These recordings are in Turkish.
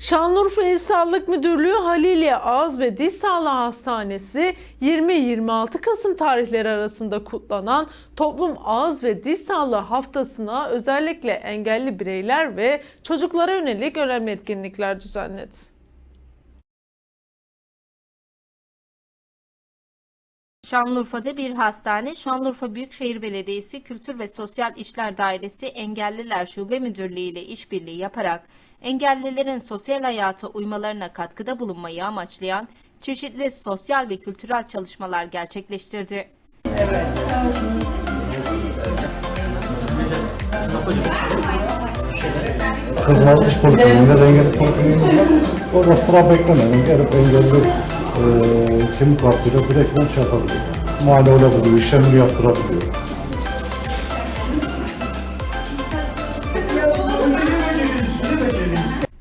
Şanlıurfa İl Sağlık Müdürlüğü Halilye Ağız ve Diş Sağlığı Hastanesi 20-26 Kasım tarihleri arasında kutlanan Toplum Ağız ve Diş Sağlığı Haftası'na özellikle engelli bireyler ve çocuklara yönelik önemli etkinlikler düzenledi. Şanlıurfa'da bir hastane, Şanlıurfa Büyükşehir Belediyesi Kültür ve Sosyal İşler Dairesi Engelliler Şube Müdürlüğü ile işbirliği yaparak engellilerin sosyal hayata uymalarına katkıda bulunmayı amaçlayan çeşitli sosyal ve kültürel çalışmalar gerçekleştirdi. Kızlar iş polikliniğinde engelli polikliniğinde orada sıra beklemedim. Gelip engelli kimlik kartıyla direktmen şey yapabiliyor. Muayene olabiliyor, işlemini yaptırabiliyor.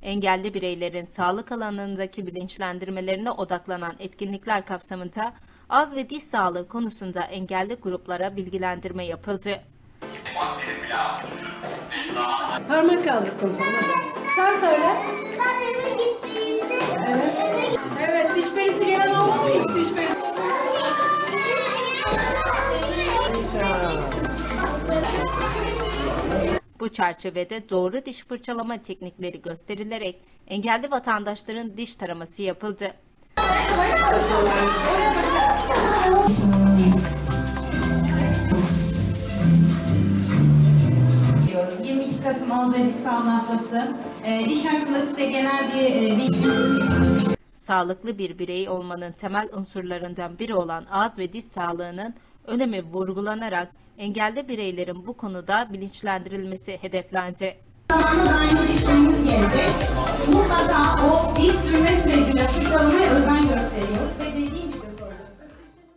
Engelli bireylerin sağlık alanındaki bilinçlendirmelerine odaklanan etkinlikler kapsamında az ve diş sağlığı konusunda engelli gruplara bilgilendirme yapıldı. Parmak kaldır konuşalım hadi. Sen söyle. Ben eve gittiğimde Evet. Evet diş perisi gelen olmadı mı hiç diş perisi? Bu çerçevede doğru diş fırçalama teknikleri gösterilerek engelli vatandaşların diş taraması yapıldı. Kasım Sağlığı Haftası. E, diş hakkında size genel bir e, bilgi Sağlıklı bir birey olmanın temel unsurlarından biri olan ağız ve diş sağlığının önemi vurgulanarak engelli bireylerin bu konuda bilinçlendirilmesi hedeflendi.